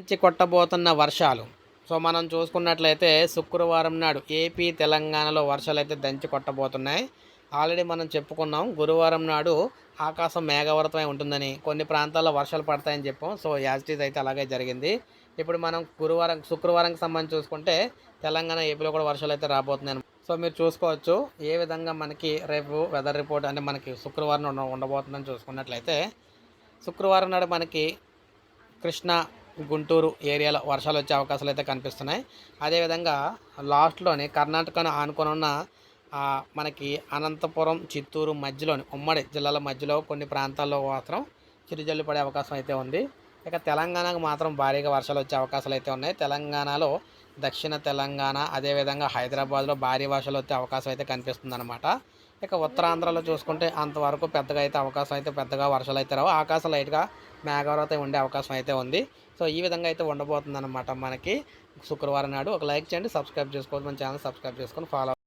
దంచి కొట్టబోతున్న వర్షాలు. సో మనం చూసుకున్నట్లయితే శుక్రవారం నాడు ఏపీ తెలంగాణలో వర్షాలు అయితే దంచి కొట్టబోతున్నాయి. ఆల్రెడీ మనం చెప్పుకున్నాం గురువారం నాడు ఆకాశం మేఘవరతమై ఉంటుందని. కొన్ని ప్రాంతాల్లో వర్షాలు పడతాయని చెప్పాం. సో యాజిటీస్ అయితే అలాగే జరిగింది. ఇప్పుడు మనం గురువారం శుక్రవారంకి సంబంధించి చూసుకుంటే తెలంగాణ ఏపీలో కూడా వర్షాలు అయితే రాబోతున్నాయి సో మీరు చూసుకోవచ్చు ఏ విధంగా మనకి రేపు వెదర్ రిపోర్ట్ అంటే మనకి శుక్రవారం ఉండబోతుందని చూసుకున్నట్లయితే శుక్రవారం నాడు మనకి కృష్ణ గుంటూరు ఏరియాలో వర్షాలు వచ్చే అవకాశాలు అయితే కనిపిస్తున్నాయి. అదేవిధంగా లాస్ట్లోని కర్ణాటకను ఆనుకొని ఉన్న మనకి అనంతపురం చిత్తూరు మధ్యలోని ఉమ్మడి జిల్లాల మధ్యలో కొన్ని ప్రాంతాల్లో మాత్రం చిరుజల్లు పడే అవకాశం అయితే ఉంది. ఇక తెలంగాణకు మాత్రం భారీగా వర్షాలు వచ్చే అవకాశాలు అయితే ఉన్నాయి. తెలంగాణలో దక్షిణ తెలంగాణ అదేవిధంగా హైదరాబాద్లో భారీ వర్షాలు వచ్చే అవకాశం అయితే కనిపిస్తుంది అనమాట ఇక ఉత్తరాంధ్రలో చూసుకుంటే అంతవరకు పెద్దగా అయితే అవకాశం అయితే పెద్దగా వర్షాలు అయితే రావు. ఆకాశం లైట్గా మేఘావృతం ఉండే అవకాశం అయితే ఉంది. సో ఈ విధంగా అయితే ఉండబోతుందన్నమాట మనకి శుక్రవారం నాడు. ఒక లైక్ చేయండి సబ్స్క్రైబ్ చేసుకోవచ్చు మన ఛానల్ సబ్స్క్రైబ్ చేసుకొని ఫాలో